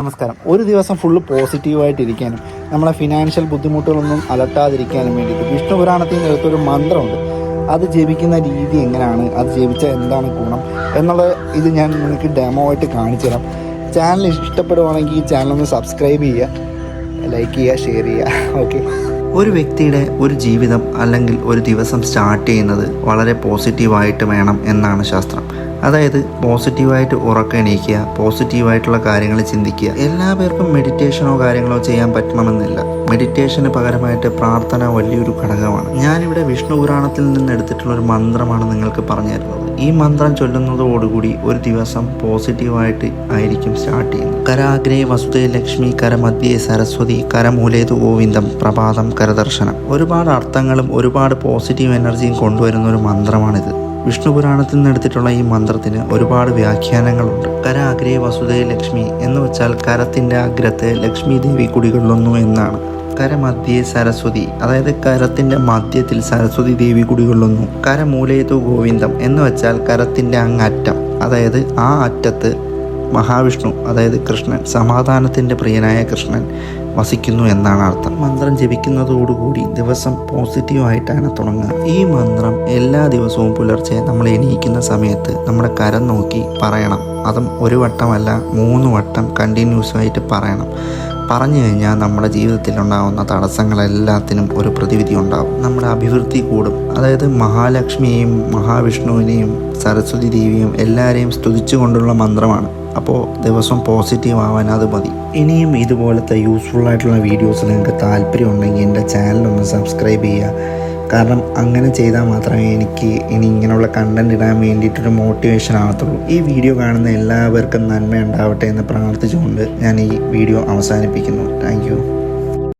നമസ്കാരം. ഒരു ദിവസം ഫുള്ള് പോസിറ്റീവായിട്ടിരിക്കാനും നമ്മളെ ഫിനാൻഷ്യൽ ബുദ്ധിമുട്ടുകളൊന്നും അലട്ടാതിരിക്കാനും വേണ്ടിയിട്ട് വിഷ്ണു പുരാണത്തിൽ നിന്ന് എടുത്തൊരു മന്ത്രമുണ്ട്. അത് ജപിക്കുന്ന രീതി എങ്ങനെയാണ്? അത് ജപിച്ചാൽ എന്താണ് ഗുണം? എന്നുള്ള ഇത് ഞാൻ നിങ്ങൾക്ക് ഡെമോ ആയിട്ട് കാണിച്ചു തരാം. ചാനൽ ഇഷ്ടപ്പെടുവാണെങ്കിൽ ഈ ചാനൽ ഒന്ന് സബ്സ്ക്രൈബ് ചെയ്യുക ലൈക്ക് ചെയ്യുക ഷെയർ ചെയ്യുക. ഓക്കെ ഒരു വ്യക്തിയുടെ ഒരു ജീവിതം അല്ലെങ്കിൽ ഒരു ദിവസം സ്റ്റാർട്ട് ചെയ്യുന്നത് വളരെ പോസിറ്റീവായിട്ട് വേണം എന്നാണ് ശാസ്ത്രം. അതായത് പോസിറ്റീവായിട്ട് ഉറക്കം എണീക്കുക പോസിറ്റീവായിട്ടുള്ള കാര്യങ്ങൾ ചിന്തിക്കുക. എല്ലാ പേർക്കും മെഡിറ്റേഷനോ കാര്യങ്ങളോ ചെയ്യാൻ പറ്റണമെന്നില്ല. മെഡിറ്റേഷന് പകരമായിട്ട് പ്രാർത്ഥന വലിയൊരു ഘടകമാണ്. ഞാനിവിടെ വിഷ്ണു പുരാണത്തിൽ നിന്ന് എടുത്തിട്ടുള്ള ഒരു മന്ത്രമാണ് നിങ്ങൾക്ക് പറഞ്ഞു തരുന്നത്. ഈ മന്ത്രം ചൊല്ലുന്നതോടുകൂടി ഒരു ദിവസം പോസിറ്റീവായിട്ട് ആയിരിക്കും സ്റ്റാർട്ട് ചെയ്യുന്നത്. കരാഗ്രേ വസുദേ ലക്ഷ്മി കരമധ്യേ സരസ്വതി കരമൂലേതു ഗോവിന്ദം പ്രഭാതം കരദർശനം ഒരുപാട് അർത്ഥങ്ങളും ഒരുപാട് പോസിറ്റീവ് എനർജിയും കൊണ്ടുവരുന്ന ഒരു മന്ത്രമാണിത്. വിഷ്ണു പുരാണത്തിൽ നിന്നെടുത്തിട്ടുള്ള ഈ മന്ത്രത്തിന് ഒരുപാട് വ്യാഖ്യാനങ്ങളുണ്ട്. കര അഗ്രേ വസുദേ ലക്ഷ്മി എന്ന് വെച്ചാൽ കരത്തിന്റെ അഗ്രത്തെ ലക്ഷ്മി ദേവി കുടികൊള്ളുന്നു എന്നാണ്. കരമധ്യേ സരസ്വതി അതായത് കരത്തിന്റെ മധ്യത്തിൽ സരസ്വതി ദേവി കുടികൊള്ളുന്നു. കരമൂലയത്തു ഗോവിന്ദം എന്ന് വെച്ചാൽ കരത്തിന്റെ അങ്ങറ്റം അതായത് ആ അറ്റത്ത് മഹാവിഷ്ണു അതായത് കൃഷ്ണൻ സമാധാനത്തിന്റെ പ്രിയനായ കൃഷ്ണൻ വസിക്കുന്നു എന്നാണ് അർത്ഥം. മന്ത്രം ജപിക്കുന്നതോടുകൂടി ദിവസം പോസിറ്റീവായിട്ടാണ് തുടങ്ങുക. ഈ മന്ത്രം എല്ലാ ദിവസവും പുലർച്ചെ നമ്മൾ എണീക്കുന്ന സമയത്ത് നമ്മുടെ കരം നോക്കി പറയണം. അതും ഒരു വട്ടമല്ല മൂന്ന് വട്ടം കണ്ടിന്യൂസ് ആയിട്ട് പറയണം. പറഞ്ഞു കഴിഞ്ഞാൽ നമ്മുടെ ജീവിതത്തിൽ ഉണ്ടാകുന്ന തടസ്സങ്ങളെല്ലാത്തിനും ഒരു പ്രതിവിധി ഉണ്ടാകും നമ്മുടെ അഭിവൃദ്ധി കൂടും. അതായത് മഹാലക്ഷ്മിയെയും മഹാവിഷ്ണുവിനെയും സരസ്വതി ദേവിയും എല്ലാവരെയും സ്തുതിച്ചുകൊണ്ടുള്ള മന്ത്രമാണ്. അപ്പോൾ ദിവസം പോസിറ്റീവ് ആവാൻ അത് മതി. ഇനിയും ഇതുപോലത്തെ യൂസ്ഫുൾ ആയിട്ടുള്ള വീഡിയോസ് നിങ്ങൾക്ക് താല്പര്യം ഉണ്ടെങ്കിൽ എന്റെ ചാനലൊന്ന് സബ്സ്ക്രൈബ് ചെയ്യുക. കാരണം അങ്ങനെ ചെയ്താൽ മാത്രമേ എനിക്ക് ഇനി ഇങ്ങനെയുള്ള കണ്ടന്റ് ഇടാൻ വേണ്ടിയിട്ടൊരു മോട്ടിവേഷൻ ആകത്തുള്ളൂ ഈ വീഡിയോ കാണുന്ന എല്ലാവർക്കും നന്മ ഉണ്ടാവട്ടെ എന്ന് പ്രാർത്ഥിച്ചുകൊണ്ട് ഞാൻ ഈ വീഡിയോ അവസാനിപ്പിക്കുന്നു. താങ്ക്